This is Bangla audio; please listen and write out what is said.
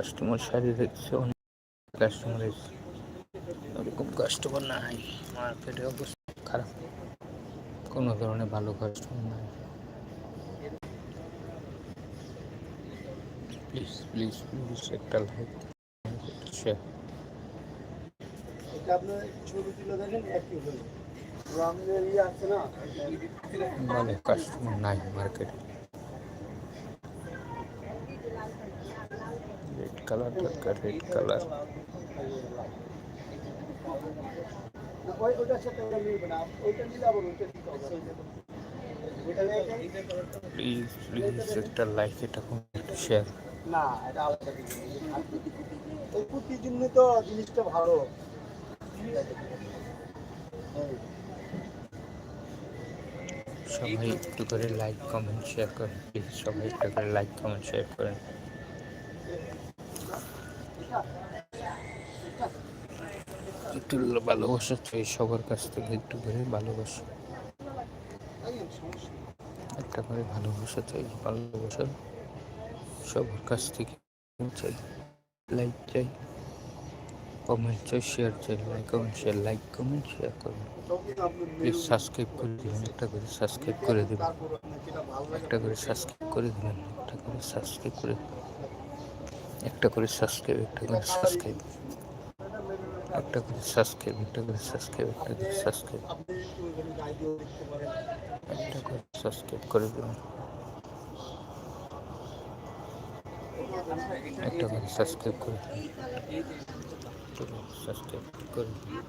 কাস্টমার শাড়ি দেখছে অনেক কাস্টমার এসছে ওরকম কাস্টমার নাই। মার্কেটের অবস্থা খারাপ। কোনো ধরনের ভালো কাস্টমার নাই। প্লিজ প্লিজ প্লিজ একটা লাইক শেয়ার ভালো কাস্টমার নাই মার্কেটে কালার দরকার রেড কালার। প্লিজ প্লিজ একটা লাইক এটা কোনো শেয়ার না এটা আলাদা কিছু জন্য তো জিনিসটা ভালো। সবাই একটু করে লাইক কমেন্ট শেয়ার করেন প্লিজ সবাই একটু করে লাইক কমেন্ট শেয়ার করেন। একটু ভালোবাসা চাই সবার কাছ থেকে একটু করে ভালোবাসা। একটা করে ভালোবাসা চাই, ভালোবাসা সবার কাছ থেকে চাই লাইক চাই কমেন্ট চাই শেয়ার চাই like comment share like comment share করুন। প্লিজ সাবস্ক্রাইব করে দেবেন, একটা করে সাবস্ক্রাইব করে দেবেন। একটা করে সাবস্ক্রাইব করে দেবেন, একটা করে সাবস্ক্রাইব করে একটা করে সাবস্ক্রাইব একটা করে সাবস্ক্রাইব একটা করে সাবস্ক্রাইব একটা করে সাবস্ক্রাইব একটা করে সাবস্ক্রাইব একটু করে সাবস্ক্রাইব করে দেবেন একটা করে সাবস্ক্রাইব করে দেবেন সাবস্ক্রাইব করে দেবেন